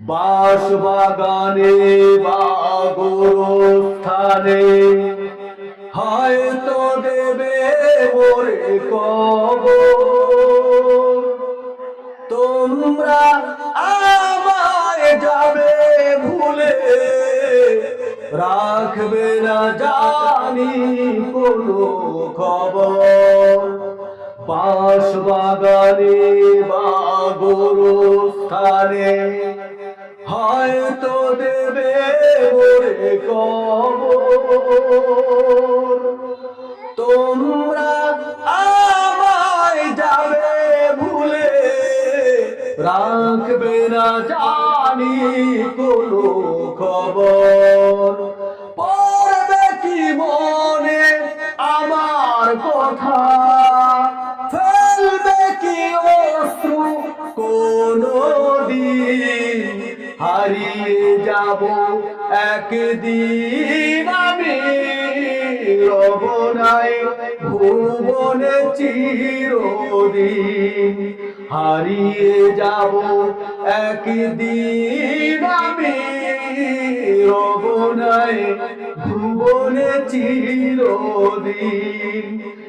বাস বাগানে বা গোরস্থানে হয়তো দেবে ওরে কবর। তোমরা আমায় যাবে ভুলে। রাখবে না জানি কোনো খবর। বাস বাগানে বা গোরস্থানে। হয়তো দেবে ওরে কবর। তোমরা আমায় যাবে ভুলে। রাখবে না জানি কোনো খবর। পড়বে কি মনে আমার কথা? হারিয়ে যাব একদিন আমি। রবনায় ভুবনে চিরদিন। হারিয়ে যাব একদিন আমি। রবনায় ভুবনে চিরদিন।